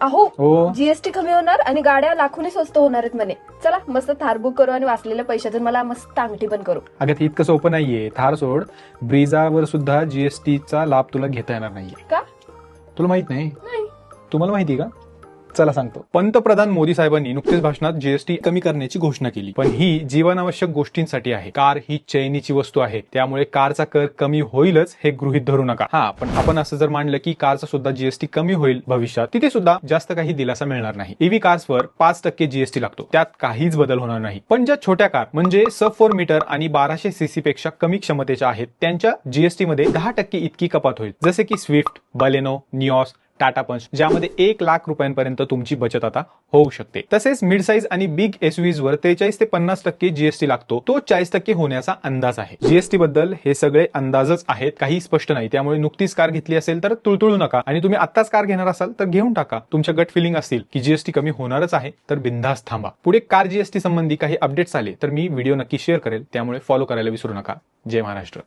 अहो हो. जीएसटी कमी होणार आणि गाड्या लाखोनी स्वस्त होणार आहेत म्हणे. चला मस्त थार बुक करू आणि वाचलेल्या पैशातून मला मस्त अंगठी पण करू. अगं ते इतकं सोपं नाहीये. थार सोड. ब्रिझावर सुद्धा जीएसटीचा लाभ तुला घेता येणार नाहीये. का? तुला माहीत नाही? नाही. तुम्हाला माहिती का? चला सांगतो. पंतप्रधान मोदी साहेबांनी नुकतेच भाषणात जीएसटी कमी करण्याची घोषणा केली. पण ही जीवनावश्यक गोष्टींसाठी आहे. कार ही चैनीची वस्तू आहे. त्यामुळे कारचा कर कमी होईलच हे गृहित धरू नका. हा पण आपण असं जर मानलं की कारचा सुद्धा जीएसटी कमी होईल भविष्यात तिथे सुद्धा जास्त काही दिलासा मिळणार नाही. ईव्ही कार्सवर पाच टक्के जीएसटी लागतो. त्यात काहीच बदल होणार नाही. पण ज्या छोट्या कार म्हणजे सब फोर मीटर आणि बाराशे सीसी पेक्षा कमी क्षमतेच्या आहेत त्यांच्या जीएसटी मध्ये दहा टक्के इतकी कपात होईल. जसे की स्विफ्ट बलेनो निऑस टाटा पंच ज्यामध्ये एक लाख रुपयांपर्यंत तुमची बचत आता होऊ शकते. तसेच मिड साईज आणि बिग एसयूव्हीज वर त्रेचाळीस ते पन्नास टक्के जीएसटी लागतो. तो चाळीस टक्के होण्याचा अंदाज आहे. जीएसटी बद्दल हे सगळे अंदाजच आहेत. काही स्पष्ट नाही. त्यामुळे नुकतीच कार घेतली असेल तर तुळतुळू नका. आणि तुम्ही आत्ताच कार घेणार असाल तर घेऊन टाका. तुमच्या गट फिलिंग असतील की जीएसटी कमी होणारच आहे तर बिंदास थांबा. पुढे कार जीएसटी संबंधी काही अपडेट्स आले तर मी व्हिडिओ नक्की शेअर करेल. त्यामुळे फॉलो करायला विसरू नका. जय महाराष्ट्र.